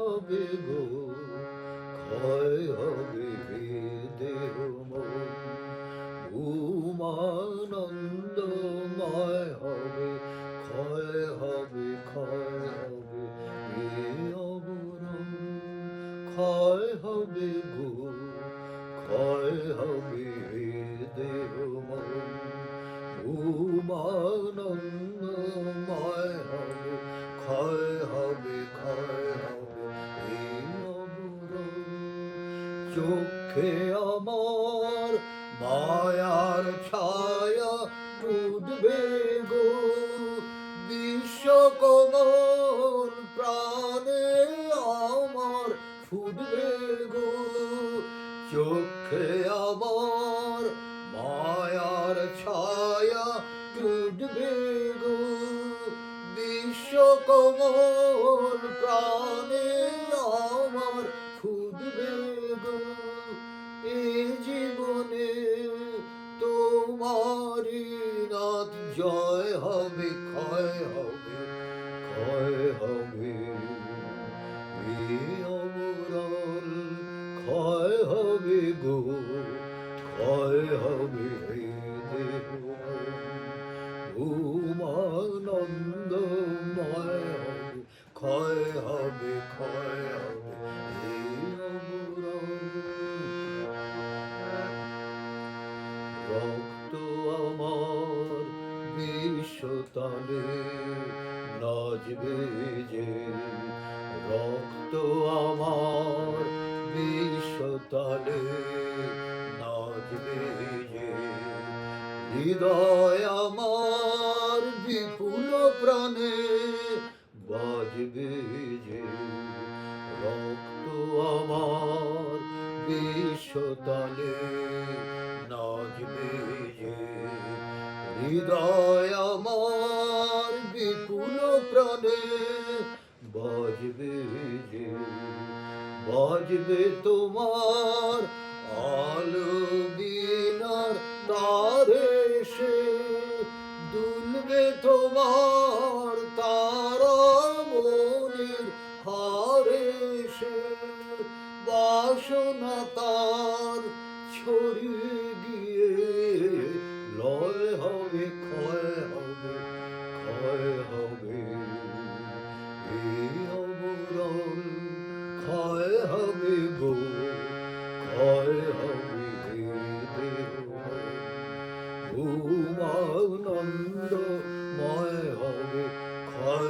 হবে গো, ক্ষয় হবে দেহ মন। উমানন্দময় হবে, ক্ষয় হবে ক্ষয় হবে ক্ষয় হবে গো, ক্ষয় হবে দেহ মন। উমানন্দময় হবে, ক্ষয় চোখে আমার মায়ার ছায়া টুটবে গো। বিশ্বকমল প্রাণে আমার ফুটবে গো। চোখে আমার মায়ার ছায়া টুটবে গো। বিশ্বকমল প্রাণে জয় হবে, ক্ষয় হবে ক্ষয় হবে। এ অমরল, ক্ষয় হবে গো, ক্ষয় হবে এ দেহ। উমানন্দময় হবে, ক্ষয় হবে ক্ষয় হবে বিশ্বতলে নাচবে যে রক্ত আমার বিশ্বতলে নাচবে যে হৃদয় আমার বিপুল প্রাণে বাজবে যে রক্ত আমার বিশ্বতলে নাচবে হৃদয় আমার বিপুল প্রাণে বাজবে যে, বাজবে তোমার আলো বিনার তারে সে দুলবে তোমার তারা মনের হারে সে বাসনা তার ছড়িয়ে হবে ক্ষয় হবে ক্ষয় হবে এই অবরণ ক্ষয় হবে গো ক্ষয় হবে দেহ উমানন্দময় হবে ক্ষয় হবে ক্ষয় হবে